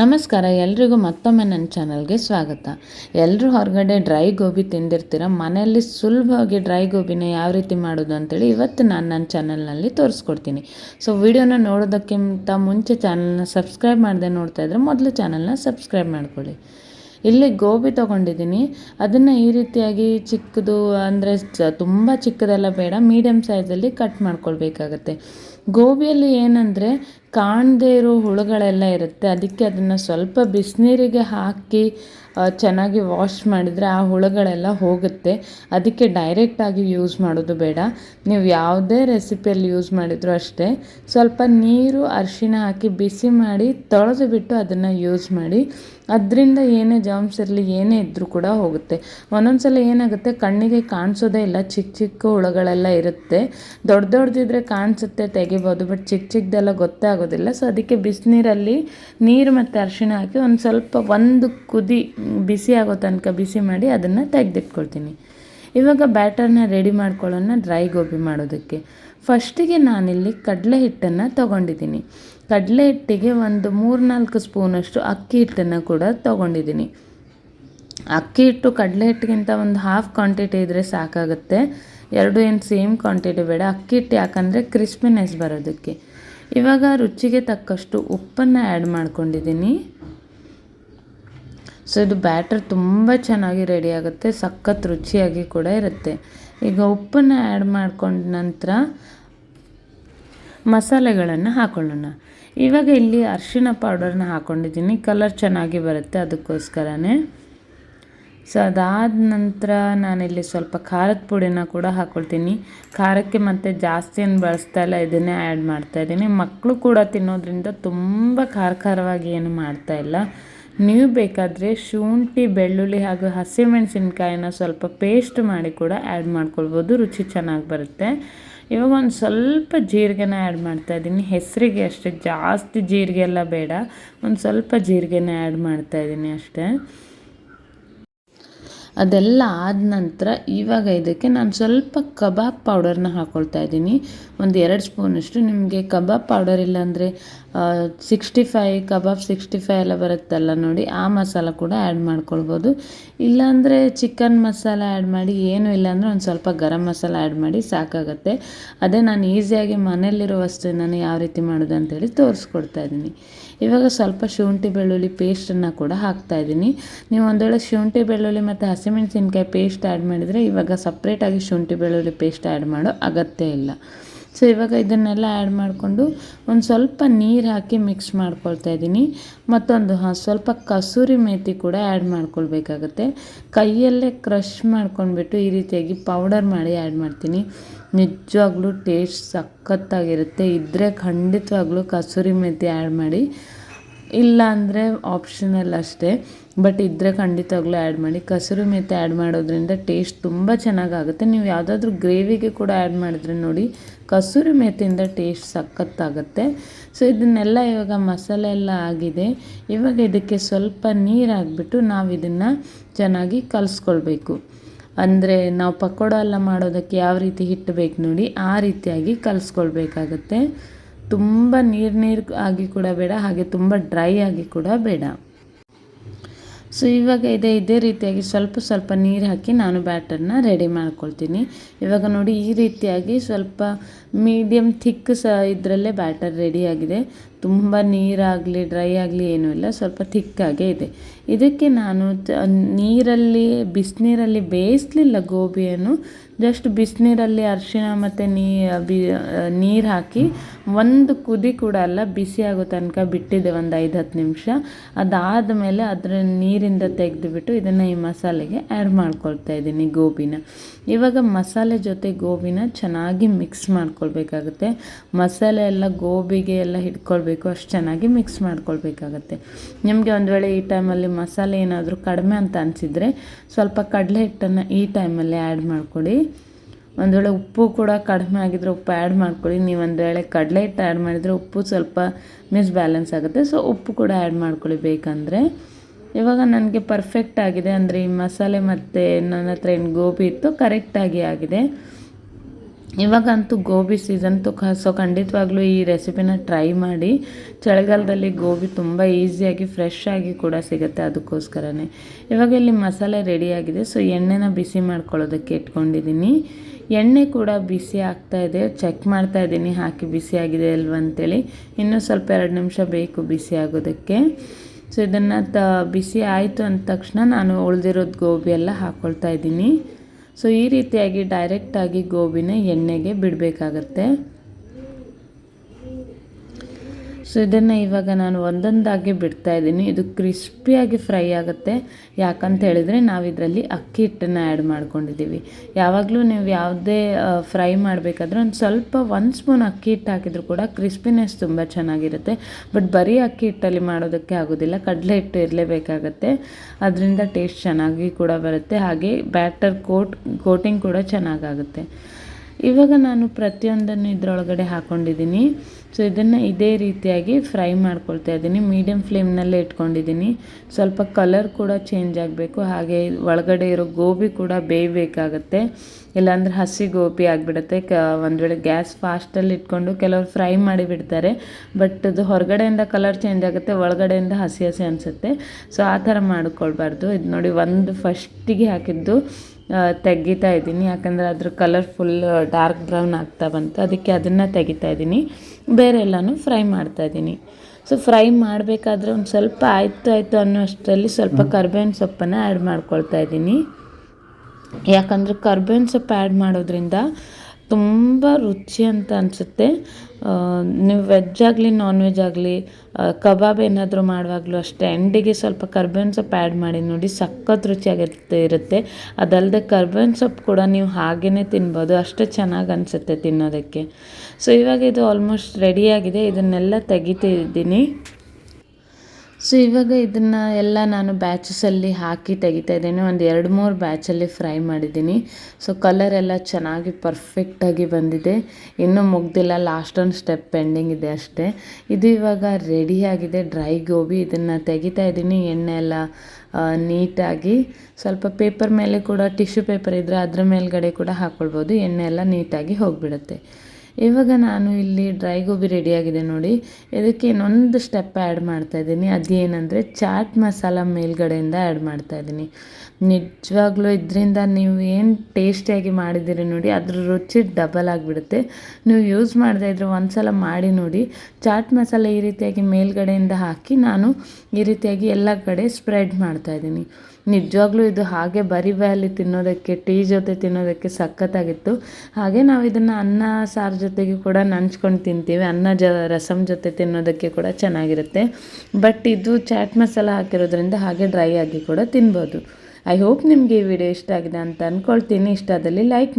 ನಮಸ್ಕಾರ, ಎಲ್ರಿಗೂ ಮತ್ತೊಮ್ಮೆ ನನ್ನ ಚಾನಲ್ಗೆ ಸ್ವಾಗತ. ಎಲ್ಲರೂ ಹೊರಗಡೆ ಡ್ರೈ ಗೋಬಿ ತಿಂದಿರ್ತೀರ? ಮನೆಯಲ್ಲಿ ಸುಲಭವಾಗಿ ಡ್ರೈ ಗೋಬಿನ ಯಾವ ರೀತಿ ಮಾಡೋದು ಅಂತೇಳಿ ಇವತ್ತು ನಾನು ನನ್ನ ಚಾನಲ್ನಲ್ಲಿ ತೋರಿಸ್ಕೊಡ್ತೀನಿ. ಸೊ ವಿಡಿಯೋನ ನೋಡೋದಕ್ಕಿಂತ ಮುಂಚೆ ಚಾನಲ್ನ ಸಬ್ಸ್ಕ್ರೈಬ್ ಮಾಡದೆ ನೋಡ್ತಾ ಇದ್ದರೆ ಮೊದಲು ಚಾನಲ್ನ ಸಬ್ಸ್ಕ್ರೈಬ್ ಮಾಡ್ಕೊಳ್ಳಿ. ಇಲ್ಲಿ ಗೋಬಿ ತೊಗೊಂಡಿದ್ದೀನಿ. ಅದನ್ನು ಈ ರೀತಿಯಾಗಿ ಚಿಕ್ಕದು ಅಂದರೆ ತುಂಬ ಚಿಕ್ಕದೆಲ್ಲ ಬೇಡ ಮೀಡಿಯಮ್ ಸೈಜಲ್ಲಿ ಕಟ್ ಮಾಡ್ಕೊಳ್ಬೇಕಾಗತ್ತೆ. ಗೋಬಿಯಲ್ಲಿ ಏನಂದರೆ ಕಾಣದೇ ಇರೋ ಹುಳುಗಳೆಲ್ಲ ಇರುತ್ತೆ. ಅದಕ್ಕೆ ಅದನ್ನು ಸ್ವಲ್ಪ ಬಿಸಿನೀರಿಗೆ ಹಾಕಿ ಚೆನ್ನಾಗಿ ವಾಶ್ ಮಾಡಿದರೆ ಆ ಹುಳುಗಳೆಲ್ಲ ಹೋಗುತ್ತೆ. ಅದಕ್ಕೆ ಡೈರೆಕ್ಟಾಗಿ ಯೂಸ್ ಮಾಡೋದು ಬೇಡ. ನೀವು ಯಾವುದೇ ರೆಸಿಪಿಯಲ್ಲಿ ಯೂಸ್ ಮಾಡಿದರೂ ಅಷ್ಟೇ, ಸ್ವಲ್ಪ ನೀರು, ಅರಿಶಿಣ ಹಾಕಿ ಬಿಸಿ ಮಾಡಿ ತೊಳೆದು ಬಿಟ್ಟು ಅದನ್ನು ಯೂಸ್ ಮಾಡಿ, ಅದರಿಂದ ಏನೇ ಜಾಮ್ಸ್ ಇರಲಿ, ಏನೇ ಇದ್ದರೂ ಕೂಡ ಹೋಗುತ್ತೆ. ಒಂದೊಂದು ಸಲ ಏನಾಗುತ್ತೆ, ಕಣ್ಣಿಗೆ ಕಾಣಿಸೋದೇ ಇಲ್ಲ, ಚಿಕ್ಕ ಚಿಕ್ಕ ಹುಳುಗಳೆಲ್ಲ ಇರುತ್ತೆ. ದೊಡ್ಡ ದೊಡ್ಡದಿದ್ರೆ ಕಾಣಿಸುತ್ತೆ ತೆಗಿಬೋದು ಬಟ್ ಚಿಕ್ಕ ಚಿಕ್ಕದೆಲ್ಲ ಗೊತ್ತಾಗೋದಿಲ್ಲ ಸೊ ಅದಕ್ಕೆ ಬಿಸಿನೀರಲ್ಲಿ ನೀರು ಮತ್ತು ಅರಿಶಿಣ ಹಾಕಿ ಒಂದು ಸ್ವಲ್ಪ ಒಂದು ಕುದಿ ಬಿಸಿ ಆಗೋ ತನಕ ಬಿಸಿ ಮಾಡಿ ಅದನ್ನು ತೆಗೆದಿಟ್ಕೊಳ್ತೀನಿ. ಇವಾಗ ಬ್ಯಾಟರ್ನ ರೆಡಿ ಮಾಡ್ಕೊಳ್ಳೋಣ ಡ್ರೈ ಗೋಬಿ ಮಾಡೋದಕ್ಕೆ. ಫಸ್ಟಿಗೆ ನಾನಿಲ್ಲಿ ಕಡಲೆ ಹಿಟ್ಟನ್ನು ತೊಗೊಂಡಿದ್ದೀನಿ. ಕಡಲೆ ಹಿಟ್ಟಿಗೆ ಒಂದು ಮೂರ್ನಾಲ್ಕು ಸ್ಪೂನಷ್ಟು ಅಕ್ಕಿ ಹಿಟ್ಟನ್ನು ಕೂಡ ತೊಗೊಂಡಿದ್ದೀನಿ. ಅಕ್ಕಿ ಹಿಟ್ಟು ಕಡಲೆ ಹಿಟ್ಟಿಗಿಂತ ಒಂದು ಹಾಫ್ ಕ್ವಾಂಟಿಟಿ ಇದ್ದರೆ ಸಾಕಾಗುತ್ತೆ. ಎರಡು ಏನು ಸೇಮ್ ಕ್ವಾಂಟಿಟಿ ಬೇಡ. ಅಕ್ಕಿ ಹಿಟ್ಟು ಯಾಕಂದರೆ ಕ್ರಿಸ್ಪಿನೆಸ್ ಬರೋದಕ್ಕೆ. ಇವಾಗ ರುಚಿಗೆ ತಕ್ಕಷ್ಟು ಉಪ್ಪನ್ನು ಆ್ಯಡ್ ಮಾಡ್ಕೊಂಡಿದ್ದೀನಿ. ಸೊ ಇದು ಬ್ಯಾಟರ್ ತುಂಬ ಚೆನ್ನಾಗಿ ರೆಡಿ ಆಗುತ್ತೆ. ಸಖತ್ ರುಚಿಯಾಗಿ ಕೂಡ ಇರುತ್ತೆ. ಈಗ ಉಪ್ಪನ್ನು ಆ್ಯಡ್ ಮಾಡ್ಕೊಂಡ ನಂತರ ಮಸಾಲೆಗಳನ್ನು ಹಾಕೊಳ್ಳೋಣ. ಇವಾಗ ಇಲ್ಲಿ ಅರಿಶಿಣ ಪೌಡರ್ನ ಹಾಕ್ಕೊಂಡಿದ್ದೀನಿ ಕಲರ್ ಚೆನ್ನಾಗಿ ಬರುತ್ತೆ ಅದಕ್ಕೋಸ್ಕರನೇ. ಸೊ ಅದಾದ ನಂತರ ನಾನಿಲ್ಲಿ ಸ್ವಲ್ಪ ಖಾರದ ಪುಡಿನ ಕೂಡ ಹಾಕ್ಕೊಳ್ತೀನಿ ಖಾರಕ್ಕೆ ಮತ್ತು ಜಾಸ್ತಿ ಏನು ಬಳಸ್ತಾ ಇಲ್ಲ, ಇದನ್ನೇ ಆ್ಯಡ್ ಮಾಡ್ತಾಯಿದ್ದೀನಿ ಮಕ್ಕಳು ಕೂಡ ತಿನ್ನೋದ್ರಿಂದ ತುಂಬ ಖಾರ ಖಾರವಾಗಿ ಏನು ಮಾಡ್ತಾಯಿಲ್ಲ ನೀವು ಬೇಕಾದರೆ ಶುಂಠಿ, ಬೆಳ್ಳುಳ್ಳಿ ಹಾಗೂ ಹಸಿಮೆಣಸಿನ್ಕಾಯಿನ ಸ್ವಲ್ಪ ಪೇಸ್ಟ್ ಮಾಡಿ ಕೂಡ ಆ್ಯಡ್ ಮಾಡ್ಕೊಳ್ಬೋದು. ರುಚಿ ಚೆನ್ನಾಗಿ ಬರುತ್ತೆ. ಇವಾಗ ಒಂದು ಸ್ವಲ್ಪ ಜೀರಿಗೆನ ಆ್ಯಡ್ ಮಾಡ್ತಾಯಿದ್ದೀನಿ ಹೆಸರಿಗೆ ಅಷ್ಟೇ, ಜಾಸ್ತಿ ಜೀರಿಗೆ ಎಲ್ಲ ಬೇಡ. ಒಂದು ಸ್ವಲ್ಪ ಜೀರಿಗೆನ ಆ್ಯಡ್ ಮಾಡ್ತಾಯಿದ್ದೀನಿ ಅಷ್ಟೇ. ಅದೆಲ್ಲ ಆದ ನಂತರ ಇವಾಗ ಇದಕ್ಕೆ ನಾನು ಸ್ವಲ್ಪ ಕಬಾಬ್ ಪೌಡರ್ನ ಹಾಕ್ಕೊಳ್ತಾ ಇದ್ದೀನಿ. ಒಂದು ಎರಡು ಸ್ಪೂನಷ್ಟು ನಿಮಗೆ ಕಬಾಬ್ ಪೌಡರ್ ಇಲ್ಲಾಂದರೆ sixty five kebab sixty five ಎಲ್ಲ ಬರುತ್ತಲ್ಲ ನೋಡಿ, ಆ ಮಸಾಲ ಕೂಡ ಆ್ಯಡ್ ಮಾಡ್ಕೊಳ್ಬೋದು. ಇಲ್ಲಾಂದರೆ ಚಿಕನ್ ಮಸಾಲ ಆ್ಯಡ್ ಮಾಡಿ, ಏನೂ ಇಲ್ಲಾಂದರೆ ಒಂದು ಸ್ವಲ್ಪ ಗರಂ ಮಸಾಲ ಆ್ಯಡ್ ಮಾಡಿ ಸಾಕಾಗುತ್ತೆ. ಅದೇ ನಾನು ಈಸಿಯಾಗಿ ಮನೆಯಲ್ಲಿರೋ ನಾನು ಯಾವ ರೀತಿ ಮಾಡೋದು ಅಂತೇಳಿ ತೋರಿಸ್ಕೊಡ್ತಾ ಇದ್ದೀನಿ. ಇವಾಗ ಸ್ವಲ್ಪ ಶುಂಠಿ ಬೆಳ್ಳುಳ್ಳಿ ಪೇಸ್ಟನ್ನು ಕೂಡ ಹಾಕ್ತಾ ಇದ್ದೀನಿ. ನೀವು ಒಂದು ವೇಳೆ ಶುಂಠಿ ಬೆಳ್ಳುಳ್ಳಿ ಮತ್ತು ಹಸಿಮೆಣಸಿನ್ಕಾಯಿ ಪೇಸ್ಟ್ ಆ್ಯಡ್ ಮಾಡಿದರೆ ಇವಾಗ ಸಪ್ರೇಟಾಗಿ ಶುಂಠಿ ಬೆಳ್ಳುಳ್ಳಿ ಪೇಸ್ಟ್ ಆ್ಯಡ್ ಮಾಡೋ ಅಗತ್ಯ ಇಲ್ಲ. ಸೊ ಇವಾಗ ಇದನ್ನೆಲ್ಲ ಆ್ಯಡ್ ಮಾಡಿಕೊಂಡು ಒಂದು ಸ್ವಲ್ಪ ನೀರು ಹಾಕಿ ಮಿಕ್ಸ್ ಮಾಡ್ಕೊಳ್ತಾ ಇದ್ದೀನಿ. ಮತ್ತೊಂದು ಹಾಂ, ಸ್ವಲ್ಪ ಕಸೂರಿ ಮೇತಿ ಕೂಡ ಆ್ಯಡ್ ಮಾಡ್ಕೊಳ್ಬೇಕಾಗತ್ತೆ. ಕೈಯಲ್ಲೇ ಕ್ರಷ್ ಮಾಡ್ಕೊಂಡ್ಬಿಟ್ಟು ಈ ರೀತಿಯಾಗಿ ಪೌಡರ್ ಮಾಡಿ ಆ್ಯಡ್ ಮಾಡ್ತೀನಿ. ನಿಜವಾಗ್ಲೂ ಟೇಸ್ಟ್ ಸಖತ್ತಾಗಿರುತ್ತೆ. ಇದ್ದರೆ ಖಂಡಿತವಾಗ್ಲೂ ಕಸೂರಿ ಮೇತಿ ಆ್ಯಡ್ ಮಾಡಿ. ಇಲ್ಲ ಅಂದರೆ ಆಪ್ಷನಲ್ ಅಷ್ಟೇ. ಬಟ್ ಇದ್ದರೆ ಖಂಡಿತವಾಗ್ಲೂ ಆ್ಯಡ್ ಮಾಡಿ. ಕಸರು ಮೆತ್ತೆ ಆ್ಯಡ್ ಮಾಡೋದ್ರಿಂದ ಟೇಸ್ಟ್ ತುಂಬ ಚೆನ್ನಾಗಾಗುತ್ತೆ. ನೀವು ಯಾವುದಾದ್ರೂ ಗ್ರೇವಿಗೆ ಕೂಡ ಆ್ಯಡ್ ಮಾಡಿದ್ರೆ ನೋಡಿ, ಕಸೂರಿ ಮೆಥಿಯಿಂದ ಟೇಸ್ಟ್ ಸಖತ್ತಾಗುತ್ತೆ. ಸೊ ಇದನ್ನೆಲ್ಲ ಇವಾಗ ಮಸಾಲೆ ಎಲ್ಲ ಆಗಿದೆ. ಇವಾಗ ಇದಕ್ಕೆ ಸ್ವಲ್ಪ ನೀರು ಹಾಕ್ಬಿಟ್ಟು ನಾವು ಇದನ್ನು ಚೆನ್ನಾಗಿ ಕಲಿಸ್ಕೊಳ್ಬೇಕು. ಅಂದರೆ ನಾವು ಪಕೋಡ ಎಲ್ಲ ಮಾಡೋದಕ್ಕೆ ಯಾವ ರೀತಿ ಹಿಟ್ಟು ಬೇಕು ನೋಡಿ, ಆ ರೀತಿಯಾಗಿ ಕಲಿಸ್ಕೊಳ್ಬೇಕಾಗತ್ತೆ. ತುಂಬ ನೀರು ನೀರು ಆಗಿ ಕೂಡ ಬೇಡ, ಹಾಗೆ ತುಂಬ ಡ್ರೈ ಆಗಿ ಕೂಡ ಬೇಡ. ಸೊ ಇವಾಗ ಇದೆ, ಇದೇ ರೀತಿಯಾಗಿ ಸ್ವಲ್ಪ ಸ್ವಲ್ಪ ನೀರು ಹಾಕಿ ನಾನು ಬ್ಯಾಟರ್ನ ರೆಡಿ ಮಾಡ್ಕೊಳ್ತೀನಿ. ಇವಾಗ ನೋಡಿ ಈ ರೀತಿಯಾಗಿ ಸ್ವಲ್ಪ ಮೀಡಿಯಮ್ ಥಿಕ್ ಸ ಇದರಲ್ಲೇ ಬ್ಯಾಟರ್ ರೆಡಿಯಾಗಿದೆ ತುಂಬ ನೀರಾಗಲಿ ಡ್ರೈ ಆಗಲಿ ಏನೂ ಇಲ್ಲ, ಸ್ವಲ್ಪ ಥಿಕ್ಕಾಗೇ ಇದೆ. ಇದಕ್ಕೆ ನಾನು ನೀರಲ್ಲಿ, ಬಿಸಿನೀರಲ್ಲಿ ಬೇಯಿಸಲಿಲ್ಲ ಗೋಬಿಯನ್ನು. ಜಸ್ಟ್ ಬಿಸಿನೀರಲ್ಲಿ ಅರಿಶಿಣ ಮತ್ತು ನೀ ನೀರು ಹಾಕಿ ಒಂದು ಕುದಿ ಕೂಡ ಅಲ್ಲ, ಬಿಸಿ ಆಗೋ ತನಕ ಬಿಟ್ಟಿದ್ದೆ ಒಂದು ಐದು ಹತ್ತು ನಿಮಿಷ. ಅದಾದ ಮೇಲೆ ಅದರ ನೀರಿಂದ ತೆಗೆದುಬಿಟ್ಟು ಇದನ್ನು ಈ ಮಸಾಲೆಗೆ ಆ್ಯಡ್ ಮಾಡ್ಕೊಳ್ತಾ ಇದ್ದೀನಿ ಗೋಬಿನ. ಇವಾಗ ಮಸಾಲೆ ಜೊತೆ ಗೋಬಿನ ಚೆನ್ನಾಗಿ ಮಿಕ್ಸ್ ಮಾಡ್ಕೊಳ್ಬೇಕಾಗುತ್ತೆ. ಮಸಾಲೆ ಎಲ್ಲ ಗೋಬಿಗೆ ಎಲ್ಲ ಹಿಡ್ಕೊಳ್ಬೇಕು. ಅಷ್ಟು ಚೆನ್ನಾಗಿ ಮಿಕ್ಸ್ ಮಾಡ್ಕೊಳ್ಬೇಕಾಗತ್ತೆ. ನಿಮಗೆ ಒಂದು ವೇಳೆ ಈ ಟೈಮಲ್ಲಿ ಮಸಾಲೆ ಏನಾದರೂ ಕಡಿಮೆ ಅಂತ ಅನಿಸಿದರೆ ಸ್ವಲ್ಪ ಕಡಲೆ ಹಿಟ್ಟನ್ನು ಈ ಟೈಮಲ್ಲಿ ಆ್ಯಡ್ ಮಾಡ್ಕೊಳ್ಳಿ. ಒಂದು ವೇಳೆ ಉಪ್ಪು ಕೂಡ ಕಡಿಮೆ ಆಗಿದ್ರೆ ಉಪ್ಪು ಆ್ಯಡ್ ಮಾಡ್ಕೊಳ್ಳಿ. ನೀವು ಒಂದು ವೇಳೆ ಕಡಲೆ ಹಿಟ್ಟು ಆ್ಯಡ್ ಮಾಡಿದರೆ ಉಪ್ಪು ಸ್ವಲ್ಪ ಮಿಸ್ ಬ್ಯಾಲೆನ್ಸ್ ಆಗುತ್ತೆ. ಸೊ ಉಪ್ಪು ಕೂಡ ಆ್ಯಡ್ ಮಾಡ್ಕೊಳ್ಳಿ ಬೇಕಂದರೆ ಇವಾಗ ನನಗೆ ಪರ್ಫೆಕ್ಟ್ ಆಗಿದೆ. ಅಂದರೆ ಈ ಮಸಾಲೆ ಮತ್ತು ನನ್ನ ಹತ್ರ ಏನು ಗೋಬಿ ಇತ್ತು ಕರೆಕ್ಟಾಗಿ ಆಗಿದೆ. ಇವಾಗಂತೂ ಗೋಬಿ ಸೀಸನ್ ತು ಸೊ ಖಂಡಿತವಾಗ್ಲೂ ಈ ರೆಸಿಪಿನ ಟ್ರೈ ಮಾಡಿ. ಚಳಿಗಾಲದಲ್ಲಿ ಗೋಬಿ ತುಂಬ ಈಸಿಯಾಗಿ ಫ್ರೆಶ್ ಆಗಿ ಕೂಡ ಸಿಗುತ್ತೆ ಅದಕ್ಕೋಸ್ಕರನೇ. ಇವಾಗ ಇಲ್ಲಿ ಮಸಾಲೆ ರೆಡಿಯಾಗಿದೆ ಸೊ ಎಣ್ಣೆನ ಬಿಸಿ ಮಾಡ್ಕೊಳ್ಳೋದಕ್ಕೆ ಇಟ್ಕೊಂಡಿದ್ದೀನಿ. ಎಣ್ಣೆ ಕೂಡ ಬಿಸಿ ಆಗ್ತಾ ಇದೆ ಚೆಕ್ ಮಾಡ್ತಾ ಇದ್ದೀನಿ ಹಾಕಿ ಬಿಸಿ ಆಗಿದೆ ಅಲ್ವಂತೇಳಿ ಇನ್ನೂ ಸ್ವಲ್ಪ ಎರಡು ನಿಮಿಷ ಬೇಕು ಬಿಸಿ ಆಗೋದಕ್ಕೆ. ಸೊ ಇದನ್ನು ತ ಬಿಸಿ ಆಯಿತು ಅಂದ ತಕ್ಷಣ ನಾನು ಉಳಿದಿರೋದು ಗೋಬಿ ಎಲ್ಲ ಹಾಕ್ಕೊಳ್ತಾ ಇದ್ದೀನಿ. ಸೊ ಈ ರೀತಿಯಾಗಿ ಡೈರೆಕ್ಟಾಗಿ ಗೋಬಿನ ಎಣ್ಣೆಗೆ ಬಿಡಬೇಕಾಗತ್ತೆ. ಸೊ ಇದನ್ನು ಇವಾಗ ನಾನು ಒಂದೊಂದಾಗಿ ಬಿಡ್ತಾ ಇದ್ದೀನಿ. ಇದು ಕ್ರಿಸ್ಪಿಯಾಗಿ ಫ್ರೈ ಆಗುತ್ತೆ. ಯಾಕಂತ ಹೇಳಿದ್ರೆ ನಾವು ಇದರಲ್ಲಿ ಅಕ್ಕಿ ಹಿಟ್ಟನ್ನು ಆ್ಯಡ್ ಮಾಡ್ಕೊಂಡಿದ್ದೀವಿ ಯಾವಾಗಲೂ ನೀವು ಯಾವುದೇ ಫ್ರೈ ಮಾಡಬೇಕಾದ್ರೆ ಒಂದು ಸ್ವಲ್ಪ ಒನ್ ಸ್ಪೂನ್ ಅಕ್ಕಿ ಹಿಟ್ಟು ಹಾಕಿದರೂ ಕೂಡ ಕ್ರಿಸ್ಪಿನೆಸ್ ತುಂಬ ಚೆನ್ನಾಗಿರುತ್ತೆ. ಬಟ್ ಬರೀ ಅಕ್ಕಿ ಹಿಟ್ಟಲ್ಲಿ ಮಾಡೋದಕ್ಕೆ ಆಗೋದಿಲ್ಲ. ಕಡಲೆ ಹಿಟ್ಟು ಇರಲೇಬೇಕಾಗತ್ತೆ. ಅದರಿಂದ ಟೇಸ್ಟ್ ಚೆನ್ನಾಗಿ ಕೂಡ ಬರುತ್ತೆ. ಹಾಗೆ ಬ್ಯಾಟರ್ ಕೋಟ್ ಕೋಟಿಂಗ್ ಕೂಡ ಚೆನ್ನಾಗಾಗುತ್ತೆ. ಇವಾಗ ನಾನು ಪ್ರತಿಯೊಂದನ್ನು ಇದರೊಳಗಡೆ ಹಾಕ್ಕೊಂಡಿದ್ದೀನಿ ಸೊ ಇದನ್ನು ಇದೇ ರೀತಿಯಾಗಿ ಫ್ರೈ ಮಾಡ್ಕೊಳ್ತಾ ಇದ್ದೀನಿ. ಮೀಡಿಯಮ್ ಫ್ಲೇಮ್ನಲ್ಲೇ ಇಟ್ಕೊಂಡಿದ್ದೀನಿ. ಸ್ವಲ್ಪ ಕಲರ್ ಕೂಡ ಚೇಂಜ್ ಆಗಬೇಕು. ಹಾಗೆ ಒಳಗಡೆ ಇರೋ ಗೋಬಿ ಕೂಡ ಬೇಯಬೇಕಾಗತ್ತೆ. ಇಲ್ಲಾಂದ್ರೆ ಹಸಿ ಗೋಬಿ ಆಗಿಬಿಡುತ್ತೆ. ಕ, ಒಂದು ವೇಳೆ ಗ್ಯಾಸ್ ಫಾಸ್ಟಲ್ಲಿ ಇಟ್ಕೊಂಡು ಕೆಲವರು ಫ್ರೈ ಮಾಡಿ ಬಿಡ್ತಾರೆ. ಬಟ್ ಅದು ಹೊರಗಡೆಯಿಂದ ಕಲರ್ ಚೇಂಜ್ ಆಗುತ್ತೆ, ಒಳಗಡೆಯಿಂದ ಹಸಿ ಹಸಿ ಅನಿಸುತ್ತೆ. ಸೊ ಆ ಥರ ಮಾಡಿಕೊಳ್ಬಾರ್ದು. ಇದು ನೋಡಿ, ಒಂದು ಫಸ್ಟಿಗೆ ಹಾಕಿದ್ದು ತೆಗಿತಾ ಇದ್ದೀನಿ. ಯಾಕಂದರೆ ಅದ್ರ ಕಲರ್ ಫುಲ್ ಡಾರ್ಕ್ ಬ್ರೌನ್ ಆಗ್ತಾ ಬಂತು. ಅದಕ್ಕೆ ಅದನ್ನು ತೆಗಿತಾ ಇದ್ದೀನಿ. ಬೇರೆ ಎಲ್ಲನೂ ಫ್ರೈ ಮಾಡ್ತಾ ಇದ್ದೀನಿ. ಸೊ ಫ್ರೈ ಮಾಡಬೇಕಾದ್ರೆ ಒಂದು ಸ್ವಲ್ಪ ಆಯಿತು ಆಯಿತು ಅನ್ನೋ ಅಷ್ಟರಲ್ಲಿ ಸ್ವಲ್ಪ ಕರ್ಬೇವಿನ ಸೊಪ್ಪನ್ನು ಆ್ಯಡ್ ಮಾಡ್ಕೊಳ್ತಾ ಇದ್ದೀನಿ. ಯಾಕಂದರೆ ಕರ್ಬೇವಿನ ಸೊಪ್ಪು ಆ್ಯಡ್ ಮಾಡೋದ್ರಿಂದ ತುಂಬ ರುಚಿ ಅಂತ ಅನಿಸುತ್ತೆ. ನೀವು ವೆಜ್ ಆಗಲಿ ನಾನ್ ವೆಜ್ ಆಗಲಿ ಕಬಾಬ್ ಏನಾದರೂ ಮಾಡುವಾಗಲೂ ಅಷ್ಟೇ ಎಂಡಿಗೆ ಸ್ವಲ್ಪ ಕರ್ಬೇವಿನ ಸೊಪ್ಪು ಆ್ಯಡ್ ಮಾಡಿ ನೋಡಿ ಸಖತ್ ರುಚಿಯಾಗಿರುತ್ತೆ, ಇರುತ್ತೆ. ಅದಲ್ಲದೆ ಕರ್ಬೇವಿನ ಸೊಪ್ಪು ಕೂಡ ನೀವು ಹಾಗೇ ತಿನ್ಬೋದು, ಅಷ್ಟು ಚೆನ್ನಾಗಿ ಅನಿಸುತ್ತೆ ತಿನ್ನೋದಕ್ಕೆ. ಸೊ ಇವಾಗ ಇದು ಆಲ್ಮೋಸ್ಟ್ ರೆಡಿಯಾಗಿದೆ ಇದನ್ನೆಲ್ಲ ತೆಗಿತಿದ್ದೀನಿ. ಸೊ ಇವಾಗ ಇದನ್ನು ಎಲ್ಲ ನಾನು ಬ್ಯಾಚಸಲ್ಲಿ ಹಾಕಿ ತೆಗಿತಾ ಇದ್ದೀನಿ. ಒಂದು ಎರಡು ಮೂರು ಬ್ಯಾಚಲ್ಲಿ ಫ್ರೈ ಮಾಡಿದ್ದೀನಿ. ಸೊ ಕಲರ್ ಎಲ್ಲ ಚೆನ್ನಾಗಿ ಪರ್ಫೆಕ್ಟಾಗಿ ಬಂದಿದೆ. ಇನ್ನೂ ಮುಗ್ದಿಲ್ಲ. ಲಾಸ್ಟ್ ಒಂದು ಸ್ಟೆಪ್ ಪೆಂಡಿಂಗ್ ಇದೆ ಅಷ್ಟೇ. ಇದು ಇವಾಗ ರೆಡಿಯಾಗಿದೆ ಡ್ರೈ ಗೋಬಿ ಇದನ್ನು ತೆಗಿತಾ ಇದ್ದೀನಿ. ಎಣ್ಣೆ ಎಲ್ಲ ನೀಟಾಗಿ ಸ್ವಲ್ಪ ಪೇಪರ್ ಮೇಲೆ ಕೂಡ ಟಿಶ್ಯೂ ಪೇಪರ್ ಇದ್ದರೆ ಅದರ ಮೇಲ್ಗಡೆ ಕೂಡ ಹಾಕ್ಕೊಳ್ಬೋದು ಎಣ್ಣೆ ಎಲ್ಲ ನೀಟಾಗಿ ಹೋಗಿಬಿಡುತ್ತೆ. ಇವಾಗ ನಾನು ಇಲ್ಲಿ ಡ್ರೈ ಗೋಬಿ ರೆಡಿಯಾಗಿದೆ ನೋಡಿ. ಇದಕ್ಕೆ ಇನ್ನೊಂದು ಸ್ಟೆಪ್ ಆ್ಯಡ್ ಮಾಡ್ತಾಯಿದ್ದೀನಿ ಅದೇನೆಂದರೆ ಚಾಟ್ ಮಸಾಲ ಮೇಲ್ಗಡೆಯಿಂದ ಆ್ಯಡ್ ಮಾಡ್ತಾಯಿದ್ದೀನಿ ನಿಜವಾಗ್ಲೂ ಇದರಿಂದ ನೀವು ಏನು ಟೇಸ್ಟಿಯಾಗಿ ಮಾಡಿದ್ದೀರಿ ನೋಡಿ, ಅದ್ರ ರುಚಿ ಡಬಲ್ ಆಗಿಬಿಡುತ್ತೆ. ನೀವು ಯೂಸ್ ಮಾಡದೇ ಇದ್ದರೆ ಒಂದು ಸಲ ಮಾಡಿ ನೋಡಿ. ಚಾಟ್ ಮಸಾಲೆ ಈ ರೀತಿಯಾಗಿ ಮೇಲ್ಗಡೆಯಿಂದ ಹಾಕಿ ನಾನು ಈ ರೀತಿಯಾಗಿ ಎಲ್ಲ ಕಡೆ ಸ್ಪ್ರೆಡ್ ಮಾಡ್ತಾಯಿದ್ದೀನಿ ನಿಜವಾಗ್ಲೂ ಇದು ಹಾಗೆ ಬರಿ ಬಾಯಲ್ಲಿ ತಿನ್ನೋದಕ್ಕೆ, ಟೀ ಜೊತೆ ತಿನ್ನೋದಕ್ಕೆ ಸಖತ್ತಾಗಿತ್ತು. ಹಾಗೆ ನಾವು ಇದನ್ನು ಅನ್ನ, ಸಾರು ಜೊತೆಗೆ ಕೂಡ ನಂಚ್ಕೊಂಡು ತಿಂತೀವಿ. ಅನ್ನ ಜ ರಸಮ್ ಜೊತೆ ತಿನ್ನೋದಕ್ಕೆ ಕೂಡ ಚೆನ್ನಾಗಿರುತ್ತೆ. ಬಟ್ ಇದು ಚಾಟ್ ಮಸಾಲ ಹಾಕಿರೋದ್ರಿಂದ ಹಾಗೆ ಡ್ರೈ ಆಗಿ ಕೂಡ ತಿನ್ಬೋದು. ಐ ಹೋಪ್ ನಿಮಗೆ ಈ ವಿಡಿಯೋ ಇಷ್ಟ ಆಗಿದೆ ಅಂತ ಅಂದ್ಕೊಳ್ತೀನಿ ಇಷ್ಟ ಆದಲ್ಲಿ ಲೈಕ್